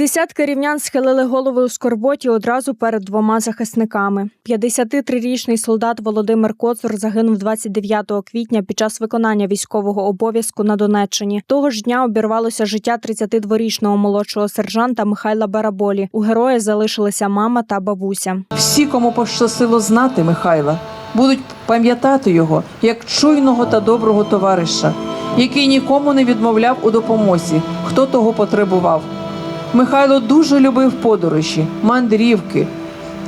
Десятки рівнян схилили голови у скорботі одразу перед двома захисниками. 53-річний солдат Володимир Коцур загинув 29 квітня під час виконання військового обов'язку на Донеччині. Того ж дня обірвалося життя 32-річного молодшого сержанта Михайла Бараболі. У героя залишилися мама та бабуся. Всі, кому пощастило знати Михайла, будуть пам'ятати його як чуйного та доброго товариша, який нікому не відмовляв у допомозі, хто того потребував. Михайло дуже любив подорожі, мандрівки,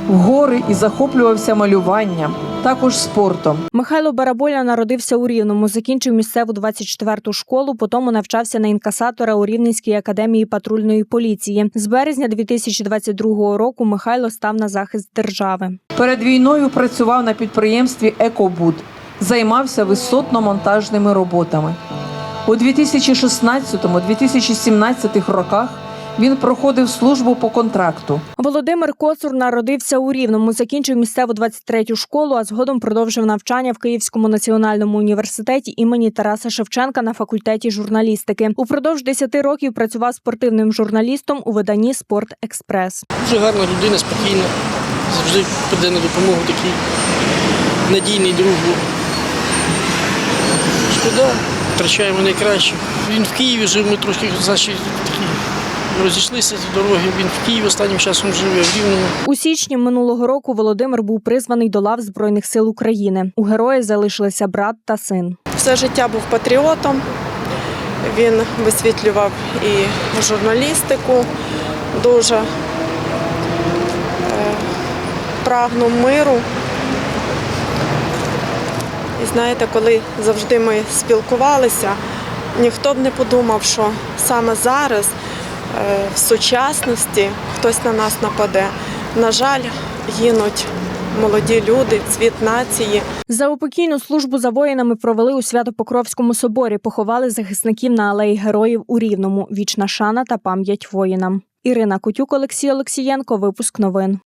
в гори і захоплювався малюванням, також спортом. Михайло Бараболя народився у Рівному, закінчив місцеву 24-ту школу, потім навчався на інкасатора у Рівненській академії патрульної поліції. З березня 2022 року Михайло став на захист держави. Перед війною працював на підприємстві Екобуд, займався висотно-монтажними роботами. У 2016-2017 роках він проходив службу по контракту. Володимир Коцур народився у Рівному, закінчив місцеву 23-ю школу, а згодом продовжив навчання в Київському національному університеті імені Тараса Шевченка на факультеті журналістики. Упродовж 10 років працював спортивним журналістом у виданні Спорт Експрес. Дуже гарна людина, спокійна, завжди прийде на допомогу такий надійний друг. Шкода, втрачаємо найкраще. Він в Києві жив, ми трошки значить, такі розійшлися з дороги. Він в Києві останнім часом живе, в Рівному. У січні минулого року Володимир був призваний до лав Збройних сил України. У героя залишилися брат та син. Все життя був патріотом. Він висвітлював і журналістику, дуже е, прагнув миру. І знаєте, коли завжди ми спілкувалися, ніхто б не подумав, що саме зараз, в сучасності, хтось на нас нападе. На жаль, гинуть молоді люди, цвіт нації. За упокійну службу за воїнами провели у Свято-Покровському соборі. Поховали захисників на алеї героїв у Рівному. Вічна шана та пам'ять воїнам. Ірина Кутюк, Олексій Олексієнко. Випуск новин.